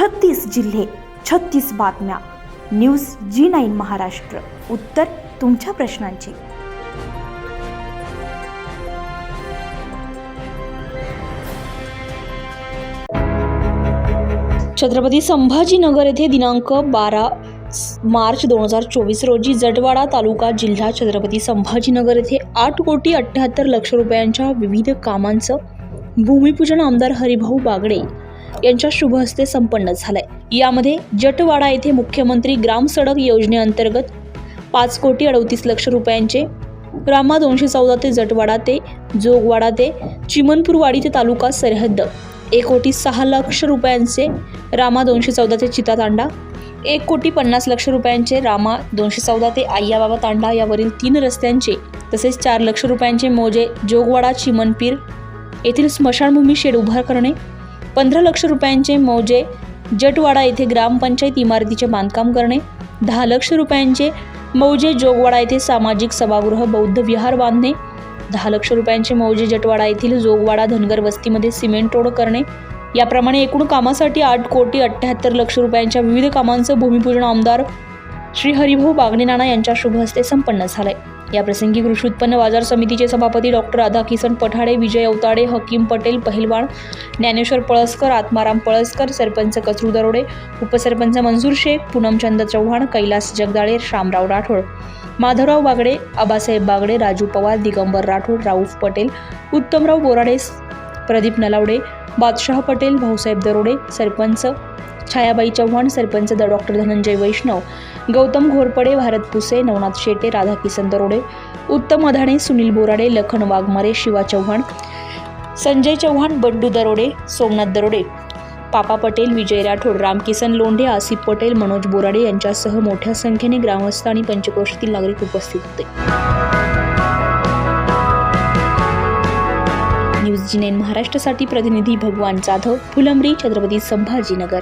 छत्तीस जिल्हे छत्तीस बातम्या. News G nine Maharashtra. उत्तर तुमच्या प्रश्नांची. छत्रपती संभाजीनगर येथे दिनांक बारा मार्च दोन हजार चोवीस रोजी जटवाडा तालुका जिल्हा छत्रपती संभाजीनगर येथे आठ कोटी अठ्ठ्याहत्तर लक्ष रुपयांच्या विविध कामांचं भूमिपूजन आमदार हरिभाऊ बागडे यांच्या शुभ हस्ते संपन्न झालंय. यामध्ये जटवाडा येथे मुख्यमंत्री ग्राम सडक योजनेअंतर्गत पाच कोटी अडतीस लक्ष रुपयांचे रामा दोनशे चौदा ते जटवाडा ते जोगवाडा ते चिमनपूरवाडी ते तालुका सरहद्द एक कोटी सहा लक्ष रुपयांचे रामा दोनशे चौदा ते चिता तांडा एक कोटी पन्नास लक्ष रुपयांचे रामा दोनशे चौदा ते आय्याबाबा तांडा यावरील तीन रस्त्यांचे तसेच चार लक्ष रुपयांचे मोजे जोगवाडा चिमनपीर येथील स्मशानभूमी शेड उभार करणे पंधरा लक्ष रुपयांचे मौजे जटवाडा येथे ग्रामपंचायत इमारतीचे बांधकाम करणे दहा लक्ष रुपयांचे मौजे जोगवाडा येथे सामाजिक सभागृह बौद्ध विहार बांधणे दहा लक्ष रुपयांचे मौजे जटवाडा येथील जोगवाडा धनगर वस्तीमध्ये सिमेंट रोड करणे. याप्रमाणे एकूण कामासाठी आठ कोटी अठ्ठ्याहत्तर लक्ष रुपयांच्या विविध कामांचं भूमिपूजन आमदार श्री हरिभाऊ बागणे नाना यांच्या शुभ हस्ते संपन्न झालंय. याप्रसंगी कृषी उत्पन्न बाजार समितीचे सभापती डॉक्टर राधाकिसन पठाडे विजय अवताडे हकीम पटेल पहिलवान ज्ञानेश्वर पळसकर आत्माराम पळसकर सरपंच कचरू दरोडे उपसरपंच मंजूर शेख पूनमचंद चव्हाण कैलास जगदाळे श्यामराव राठोड माधवराव बागडे आबासाहेब बागडे राजू पवार दिगंबर राठोड राऊफ पटेल उत्तमराव बोराडे प्रदीप नलावडे बादशाह पटेल भाऊसाहेब दरोडे सरपंच छायाबाई चव्हाण सरपंच द डॉक्टर धनंजय वैष्णव गौतम घोरपडे भारत पुसे नवनाथ शेटे राधाकिसन दरोडे उत्तम अधाणे सुनील बोराडे लखन वाघमारे शिवा चव्हाण संजय चव्हाण बंडू दरोडे सोमनाथ दरोडे पापा पटेल विजय राठोड रामकिसन लोंढे आसिफ पटेल मनोज बोराडे यांच्यासह मोठ्या संख्येने ग्रामस्थ आणि पंचक्रोशीतील नागरिक उपस्थित होते. न्यूज जिनेन महाराष्ट्रासाठी प्रतिनिधी भगवान जाधव फुलंब्री छत्रपती संभाजीनगर.